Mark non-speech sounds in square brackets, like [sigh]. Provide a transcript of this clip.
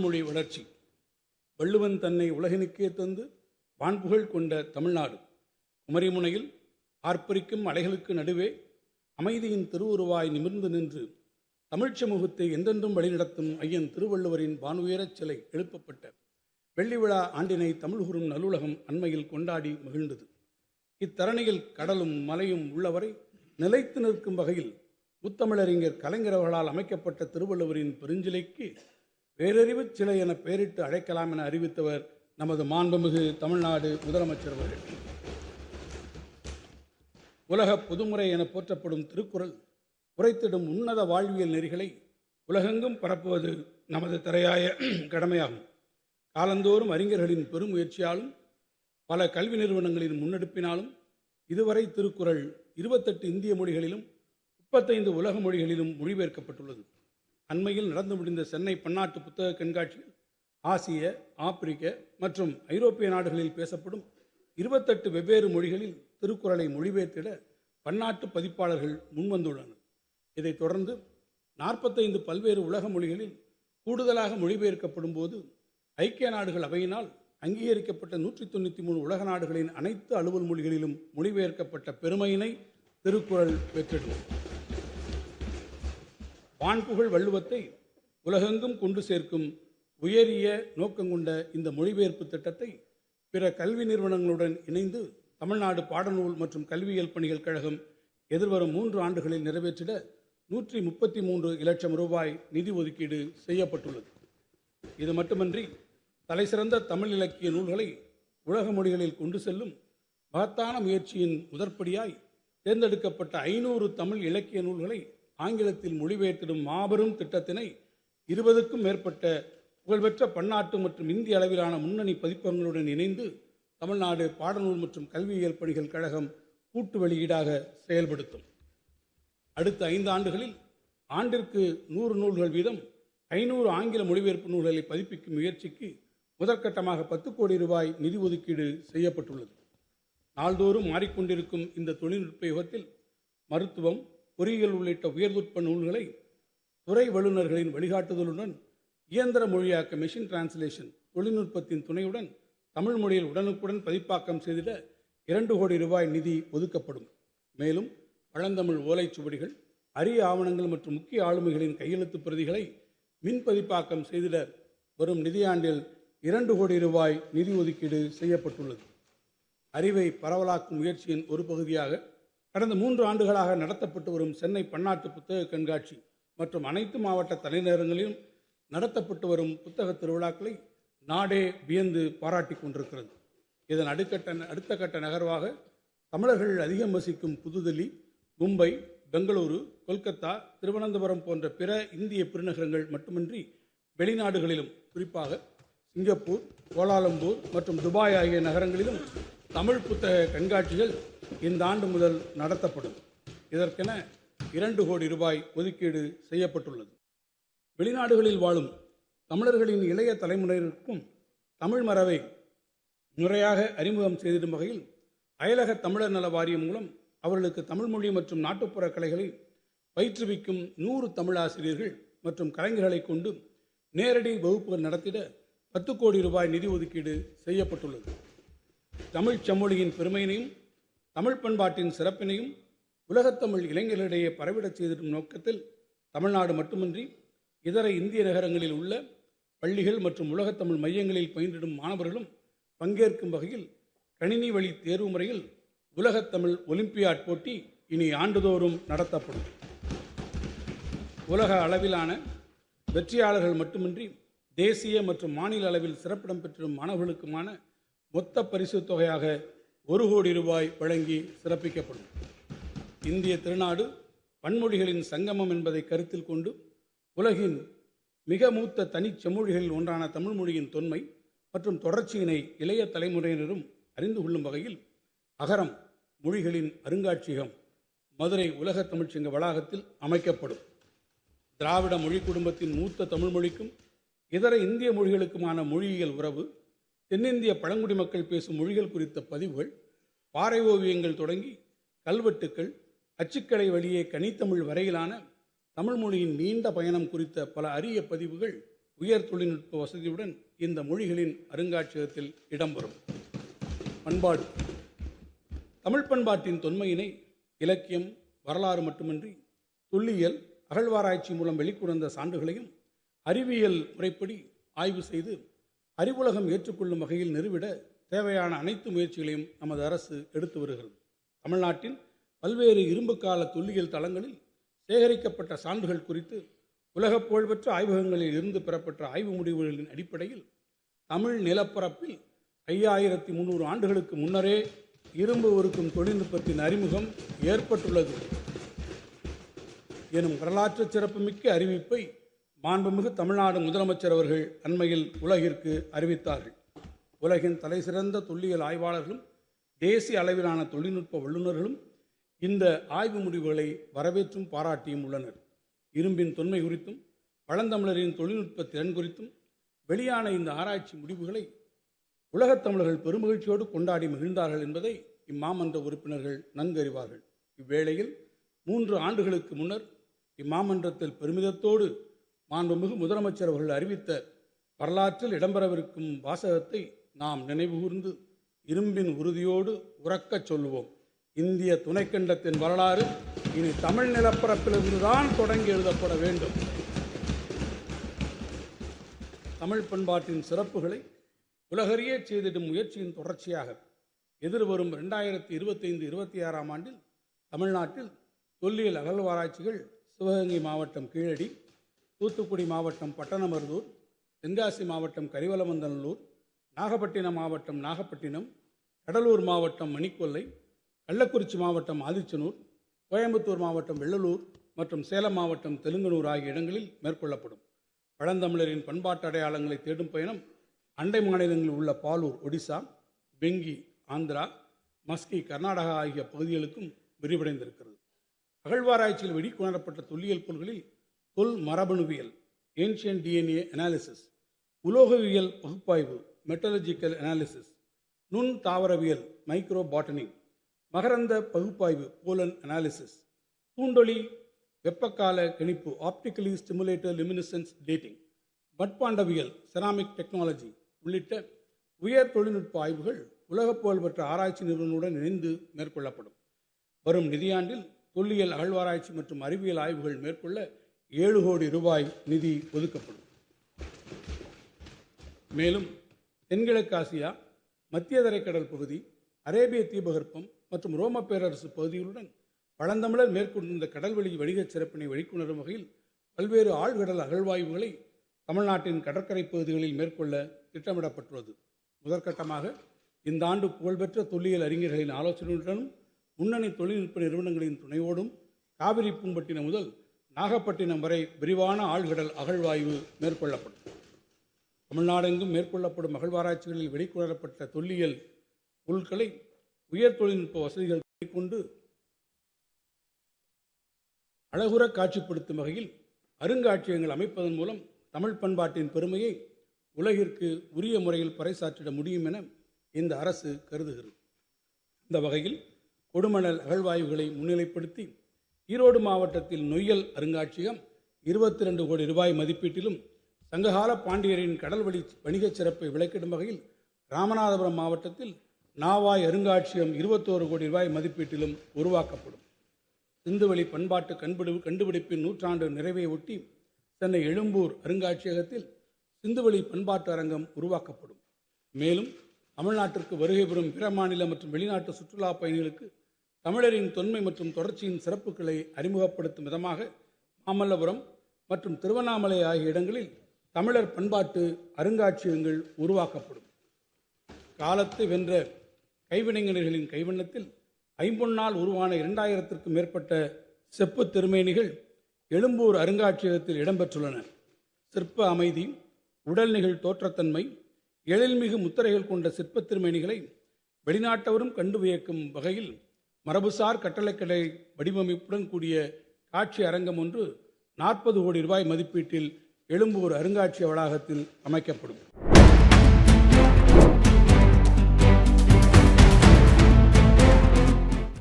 தமிழ்மொழி வளர்ச்சி. வள்ளுவன் தன்னை உலகினுக்கே தந்து வான்புகழ் கொண்ட தமிழ்நாடு. குமரிமுனையில் ஆர்ப்பரிக்கும் அலைகளுக்கு நடுவே அமைதியின் திருவுருவாய் நிமிர்ந்து நின்று தமிழ்ச் சமூகத்தை எந்தென்றும் வழிநடத்தும் ஐயன் திருவள்ளுவரின் வானுயரச் சிலை எழுப்பப்பட்ட வெள்ளி விழா ஆண்டினை தமிழ்கூறும் நல்லுலகம் அண்மையில் கொண்டாடி மகிழ்ந்தது. இத்தரணியில் கடலும் மலையும் உள்ளவரை நிலைத்து நிற்கும் வகையில் முத்தமிழறிஞர் கலைஞரவர்களால் அமைக்கப்பட்ட திருவள்ளுவரின் பெருஞ்சிலைக்கு பேரறிவுச் சிலை என பெயரிட்டு அழைக்கலாம் என அறிவித்தவர் நமது மாண்புமிகு தமிழ்நாடு முதலமைச்சர் அவர்கள். உலக பொதுமுறை என போற்றப்படும் திருக்குறள் உரைத்திடும் உன்னத வாழ்வியல் நெறிகளை உலகெங்கும் பரப்புவது நமது திரையாய [clears throat] கடமையாகும். காலந்தோறும் அறிஞர்களின் பெருமுயற்சியாலும் பல கல்வி நிறுவனங்களின் முன்னெடுப்பினாலும் இதுவரை திருக்குறள் இருபத்தெட்டு இந்திய மொழிகளிலும் முப்பத்தைந்து உலக மொழிகளிலும் மொழிபெயர்க்கப்பட்டுள்ளது. அண்மையில் நடந்து முடிந்த சென்னை பன்னாட்டு புத்தக கண்காட்சியில் ஆசிய ஆப்பிரிக்க மற்றும் ஐரோப்பிய நாடுகளில் பேசப்படும் இருபத்தெட்டு வெவ்வேறு மொழிகளில் திருக்குறளை மொழிபெயர்த்திட பன்னாட்டு பதிப்பாளர்கள் முன்வந்துள்ளனர். இதைத் தொடர்ந்து நாற்பத்தைந்து பல்வேறு உலக மொழிகளில் கூடுதலாக மொழிபெயர்க்கப்படும் போது ஐக்கிய நாடுகள் அவையினால் அங்கீகரிக்கப்பட்ட நூற்றி தொண்ணூற்றி மூணு உலக நாடுகளின் அனைத்து அலுவல் மொழிகளிலும் மொழிபெயர்க்கப்பட்ட பெருமையினை திருக்குறள் பெற்றிடும். வான்புகழ் வள்ளுவத்தை உலகெங்கும் கொண்டு சேர்க்கும் உயரிய நோக்கம் கொண்ட இந்த மொழிபெயர்ப்பு திட்டத்தை பிற கல்வி நிறுவனங்களுடன் இணைந்து தமிழ்நாடு பாடநூல் மற்றும் கல்வியியல் பணிகள் கழகம் எதிர்வரும் மூன்று ஆண்டுகளில் நிறைவேற்றிட நூற்றி முப்பத்தி மூன்று இலட்சம் ரூபாய் நிதி ஒதுக்கீடு செய்யப்பட்டுள்ளது. இது மட்டுமன்றி தலைசிறந்த தமிழ் இலக்கிய நூல்களை உலக மொழிகளில் கொண்டு செல்லும் மகத்தான முயற்சியின் முதற்படியாய் தேர்ந்தெடுக்கப்பட்ட ஐநூறு தமிழ் இலக்கிய நூல்களை ஆங்கிலத்தில் மொழிபெயர்த்திடும் மாபெரும் திட்டத்தினை இருபதுக்கும் மேற்பட்ட புகழ்பெற்ற பன்னாட்டு மற்றும் இந்திய அளவிலான முன்னணி பதிப்பகங்களுடன் இணைந்து தமிழ்நாடு பாடநூல் மற்றும் கல்வியியல் பணிகள் கழகம் கூட்டு வெளியீடாக செயல்படுத்தும். அடுத்த ஐந்து ஆண்டுகளில் ஆண்டிற்கு நூறு நூல்கள் வீதம் ஐநூறு ஆங்கில மொழிபெயர்ப்பு நூல்களை பதிப்பிக்கும் முயற்சிக்கு முதற்கட்டமாக பத்து கோடி ரூபாய் நிதி ஒதுக்கீடு செய்யப்பட்டுள்ளது. நாள்தோறும் மாறிக்கொண்டிருக்கும் இந்த தொழில்நுட்ப யுகத்தில் மருத்துவம் பொறியியல் உள்ளிட்ட உயர்நுட்ப நூல்களை துறை வல்லுநர்களின் வழிகாட்டுதலுடன் இயந்திர மொழியாக்க மெஷின் டிரான்ஸ்லேஷன் தொழில்நுட்பத்தின் துணையுடன் தமிழ் மொழியில் உடனுக்குடன் பதிப்பாக்கம் செய்திட இரண்டு கோடி ரூபாய் நிதி ஒதுக்கப்படும். மேலும் பழந்தமிழ் ஓலைச்சுவடிகள் அரிய ஆவணங்கள் மற்றும் முக்கிய ஆளுமைகளின் கையெழுத்து பிரதிகளை மின் பதிப்பாக்கம் செய்திட வரும் நிதியாண்டில் இரண்டு கோடி ரூபாய் நிதி ஒதுக்கீடு செய்யப்பட்டுள்ளது. அறிவை பரவலாக்கும் முயற்சியின் ஒரு பகுதியாக கடந்த மூன்று ஆண்டுகளாக நடத்தப்பட்டு வரும் சென்னை பன்னாட்டு புத்தக கண்காட்சி மற்றும் அனைத்து மாவட்ட தலைநகரங்களிலும் நடத்தப்பட்டு வரும் புத்தக திருவிழாக்களை நாடே வியந்து பாராட்டிக் கொண்டிருக்கிறது. இதன் அடுக்கட்ட அடுத்த கட்ட நகர்வாக தமிழர்கள் அதிகம் வசிக்கும் புதுதில்லி மும்பை பெங்களூரு கொல்கத்தா திருவனந்தபுரம் போன்ற பிற இந்திய பெருநகரங்கள் மட்டுமின்றி வெளிநாடுகளிலும் குறிப்பாக சிங்கப்பூர் கோலாலம்பூர் மற்றும் துபாய் ஆகிய நகரங்களிலும் தமிழ் புத்தக கண்காட்சிகள் இந்த ஆண்டு முதல் நடத்தப்படும். இதற்கென இரண்டு கோடி ரூபாய் ஒதுக்கீடு செய்யப்பட்டுள்ளது. வெளிநாடுகளில் வாழும் தமிழர்களின் இளைய தலைமுறையினருக்கும் தமிழ் மரபை முறையாக அறிமுகம் செய்திடும் வகையில் அயலக தமிழர் நல வாரியம் மூலம் அவர்களுக்கு தமிழ் மொழி மற்றும் நாட்டுப்புற கலைகளை பயிற்றுவிக்கும் நூறு தமிழ் ஆசிரியர்கள் மற்றும் கலைஞர்களை கொண்டு நேரடி வகுப்புகள் நடத்திட பத்து கோடி ரூபாய் நிதி ஒதுக்கீடு செய்யப்பட்டுள்ளது. தமிழ்ச் செம்மொழியின் பெருமையினையும் தமிழ் பண்பாட்டின் சிறப்பினையும் உலகத்தமிழ் இளைஞர்களிடையே பரவிடச் செய்திடும் நோக்கத்தில் தமிழ்நாடு மட்டுமின்றி இதர இந்திய நகரங்களில் உள்ள பள்ளிகள் மற்றும் உலகத்தமிழ் மையங்களில் பயின்றிடும் மாணவர்களும் பங்கேற்கும் வகையில் கணினி வழி தேர்வு முறையில் உலகத்தமிழ் ஒலிம்பியாட் போட்டி இனி ஆண்டுதோறும் நடத்தப்படும். உலக அளவிலான வெற்றியாளர்கள் மட்டுமின்றி தேசிய மற்றும் மாநில அளவில் சிறப்பிடம் பெற்றிடும் மாணவர்களுக்குமான மொத்த பரிசு தொகையாக ஒரு கோடி ரூபாய் வழங்கி சிறப்பிக்கப்படும். இந்திய திருநாடு பன்மொழிகளின் சங்கமம் என்பதை கருத்தில் கொண்டு உலகின் மிக மூத்த தனிச் செம்மொழிகளில் ஒன்றான தமிழ் மொழியின் தொன்மை மற்றும் தொடர்ச்சியினை இளைய தலைமுறையினரும் அறிந்து கொள்ளும் வகையில் அகரம் மொழிகளின் அருங்காட்சியகம் மதுரை உலக தமிழ்ச்சங்க வளாகத்தில் அமைக்கப்படும். திராவிட மொழி குடும்பத்தின் மூத்த தமிழ் மொழிக்கும் இதர இந்திய மொழிகளுக்குமான மொழியியல் உறவு தென்னிந்திய பழங்குடி மக்கள் பேசும் மொழிகள் குறித்த பதிவுகள் பாறை ஓவியங்கள் தொடங்கி கல்வெட்டுக்கள் அச்சுக்கலை வழியே கனித்தமிழ் வரையிலான தமிழ் மொழியின் நீண்ட பயணம் குறித்த பல அரிய பதிவுகள் உயர் தொழில்நுட்ப வசதியுடன் இந்த மொழிகளின் அருங்காட்சியகத்தில் இடம்பெறும். பண்பாடு. தமிழ் பண்பாட்டின் தொன்மையினை இலக்கியம் வரலாறு மட்டுமின்றி துல்லியல் அகழ்வாராய்ச்சி மூலம் வெளிக்கொணர்ந்த சான்றுகளையும் அறிவியல் முறைப்படி ஆய்வு செய்து அறிவுலகம் ஏற்றுக்கொள்ளும் வகையில் நிறுவிட தேவையான அனைத்து முயற்சிகளையும் நமது அரசு எடுத்து வருகிறது. தமிழ்நாட்டின் பல்வேறு இரும்பு கால தொல்லியல் தளங்களில் சேகரிக்கப்பட்ட சான்றுகள் குறித்து உலக புகழ்பெற்ற ஆய்வகங்களில் இருந்து பெறப்பட்ட ஆய்வு முடிவுகளின் அடிப்படையில் தமிழ் நிலப்பரப்பில் ஐயாயிரத்தி முந்நூறு ஆண்டுகளுக்கு முன்னரே இரும்பு உருக்கும் தொழில்நுட்பத்தின் அறிமுகம் ஏற்பட்டுள்ளது. எனும் வரலாற்று சிறப்புமிக்க அறிவிப்பை மாண்புமிகு தமிழ்நாடு முதலமைச்சர் அவர்கள் அண்மையில் உலகிற்கு அறிவித்தார்கள். உலகின் தலைசிறந்த தொல்லியல் ஆய்வாளர்களும் தேசிய அளவிலான தொழில்நுட்ப வல்லுநர்களும் இந்த ஆய்வு முடிவுகளை வரவேற்றும் பாராட்டியும் உள்ளனர். இரும்பின் தொன்மை குறித்தும் பழந்தமிழரின் தொழில்நுட்ப திறன் குறித்தும் வெளியான இந்த ஆராய்ச்சி முடிவுகளை உலகத் தமிழர்கள் பெருமகிழ்ச்சியோடு கொண்டாடி மகிழ்ந்தார்கள் என்பதை இம்மாமன்ற உறுப்பினர்கள் நன்கு அறிவார்கள் இவ்வேளையில் மூன்று ஆண்டுகளுக்கு முன்னர் இம்மாமன்றத்தில் பெருமிதத்தோடு மாண்புமிகு முதலமைச்சர் அவர்கள் அறிவித்த வரலாற்றில் இடம்பெறவிருக்கும் வாசகத்தை நாம் நினைவுகூர்ந்து இரும்பின் உறுதியோடு உறக்கச் சொல்லுவோம். இந்திய துணைக்கண்டத்தின் வரலாறு இனி தமிழ் நிலப்பரப்பிலிருந்துதான் தொடங்கி எழுதப்பட வேண்டும். தமிழ் பண்பாட்டின் சிறப்புகளை உலகறிய செய்திடும் முயற்சியின் தொடர்ச்சியாக எதிர்வரும் ரெண்டாயிரத்தி இருபத்தைந்து இருபத்தி ஆறாம் ஆண்டில் தமிழ்நாட்டில் தொல்லியல் அகழ்வாராய்ச்சிகள் சிவகங்கை மாவட்டம் கீழடி தூத்துக்குடி மாவட்டம் பட்டணமருதூர் தென்காசி மாவட்டம் கரிவலமந்தநல்லூர் நாகப்பட்டினம் மாவட்டம் நாகப்பட்டினம் கடலூர் மாவட்டம் மணிக்கொல்லை கள்ளக்குறிச்சி மாவட்டம் ஆதிச்சனூர் கோயம்புத்தூர் மாவட்டம் வெள்ளலூர் மற்றும் சேலம் மாவட்டம் தெலுங்கனூர் ஆகிய இடங்களில் மேற்கொள்ளப்படும். பழந்தமிழரின் பண்பாட்டு அடையாளங்களை தேடும் பயணம் அண்டை மாநிலங்களில் உள்ள பாலூர் ஒடிசா பெங்கி ஆந்திரா மஸ்கி கர்நாடகா ஆகிய பகுதிகளுக்கும் விரிவடைந்திருக்கிறது. அகழ்வாராய்ச்சியில் வெளிக்கொணரப்பட்ட தொல்லியல் பொருள்களில் தொல் மரபணுவியல் ஏன்ஷியன் டிஎன்ஏ அனாலிசிஸ் உலோகவியல் பகுப்பாய்வு மெட்டலஜிக்கல் அனாலிசிஸ் நுண் தாவரவியல் மைக்ரோ பாட்டனி மகரந்த பகுப்பாய்வு போலன் அனாலிசிஸ் பூண்டொலி வெப்பக்கால கணிப்பு ஆப்டிக்கலி ஸ்டிமுலேட்டர் லிமினிசன்ஸ் டேட்டிங் மட்பாண்டவியல் செராமிக் டெக்னாலஜி உள்ளிட்ட உயர் தொழில்நுட்ப ஆய்வுகள் உலகப் புகழ்பெற்ற ஆராய்ச்சி நிறுவனங்களுடன் இணைந்து மேற்கொள்ளப்படும். வரும் நிதியாண்டில் தொல்லியல் அகழ்வாராய்ச்சி மற்றும் அறிவியல் ஆய்வுகள் மேற்கொள்ள ஏழு கோடி ரூபாய் நிதி ஒதுக்கப்படும். மேலும் தென்கிழக்கு ஆசியா மத்திய தரைக்கடல் பகுதி அரேபிய தீபகற்பம் மற்றும் ரோம பேரரசு பகுதிகளுடன் பழந்தமிழர் மேற்கொண்டிருந்த கடல்வெளி வணிகச் சிறப்பினை வெளிக்கொணரும் வகையில் பல்வேறு ஆழ்கடல் அகழ்வாய்வுகளை தமிழ்நாட்டின் கடற்கரை பகுதிகளில் மேற்கொள்ள திட்டமிடப்பட்டுள்ளது. முதற்கட்டமாக இந்த ஆண்டு புகழ்பெற்ற தொல்லியல் அறிஞர்களின் ஆலோசனையுடனும் முன்னணி தொழில்நுட்ப நிறுவனங்களின் துணையோடும் காவிரி பூம்பட்டினம் முதல் நாகப்பட்டினம் வரை விரிவான ஆழ்கடல் அகழ்வாய்வு மேற்கொள்ளப்படும். தமிழ்நாடெங்கும் மேற்கொள்ளப்படும் அகழ்வாராய்ச்சிகளில் வெளிக்கொணரப்பட்ட தொல்லியல் பொருட்களை உயர் தொழில்நுட்ப வசதிகள் கொண்டு அழகுற காட்சிப்படுத்தும் வகையில் அருங்காட்சியகங்கள் அமைப்பதன் மூலம் தமிழ் பண்பாட்டின் பெருமையை உலகிற்கு உரிய முறையில் பறைசாற்றிட முடியும் என இந்த அரசு கருதுகிறது. இந்த வகையில் கொடுமணல் அகழ்வாய்வுகளை முன்னிலைப்படுத்தி ஈரோடு மாவட்டத்தில் நொய்யல் அருங்காட்சியகம் இருபத்தி ரெண்டு கோடி ரூபாய் மதிப்பீட்டிலும் சங்ககால பாண்டியரின் கடல்வழி வணிகச் சிறப்பை விளக்கிடும் வகையில் ராமநாதபுரம் மாவட்டத்தில் நாவாய் அருங்காட்சியகம் இருபத்தோரு கோடி ரூபாய் மதிப்பீட்டிலும் உருவாக்கப்படும். சிந்துவெளி பண்பாட்டு கண்டுபிடி கண்டுபிடிப்பின் நூற்றாண்டு நிறைவை ஒட்டி சென்னை எழும்பூர் அருங்காட்சியகத்தில் சிந்துவெளி பண்பாட்டு அரங்கம் உருவாக்கப்படும். மேலும் தமிழ்நாட்டிற்கு வருகை பெறும் பிற மாநில மற்றும் வெளிநாட்டு சுற்றுலா பயணிகளுக்கு தமிழரின் தொன்மை மற்றும் தொடர்ச்சியின் சிறப்புகளை அறிமுகப்படுத்தும் விதமாக மாமல்லபுரம் மற்றும் திருவண்ணாமலை ஆகிய இடங்களில் தமிழர் பண்பாட்டு அருங்காட்சியகங்கள் உருவாக்கப்படும். காலத்தை வென்ற கைவினைஞர்களின் கைவண்ணத்தில் ஐம்பொன்னால் உருவான இரண்டாயிரத்திற்கும் மேற்பட்ட செப்பு திருமேனிகள் எழும்பூர் அருங்காட்சியகத்தில் இடம்பெற்றுள்ளன. சிற்ப அமைதி உடல் நிகழ் தோற்றத்தன்மை எழில்மிகு முத்திரைகள் கொண்ட சிற்பத் திருமேனிகளை வெளிநாட்டவரும் கண்டு வியக்கும் வகையில் மரபுசார் கட்டளைக்கடை வடிவமைப்புடன் கூடிய காட்சி அரங்கம் ஒன்று நாற்பது கோடி ரூபாய் மதிப்பீட்டில் எழும்பூர் அருங்காட்சியக வளாகத்தில் அமைக்கப்படும்.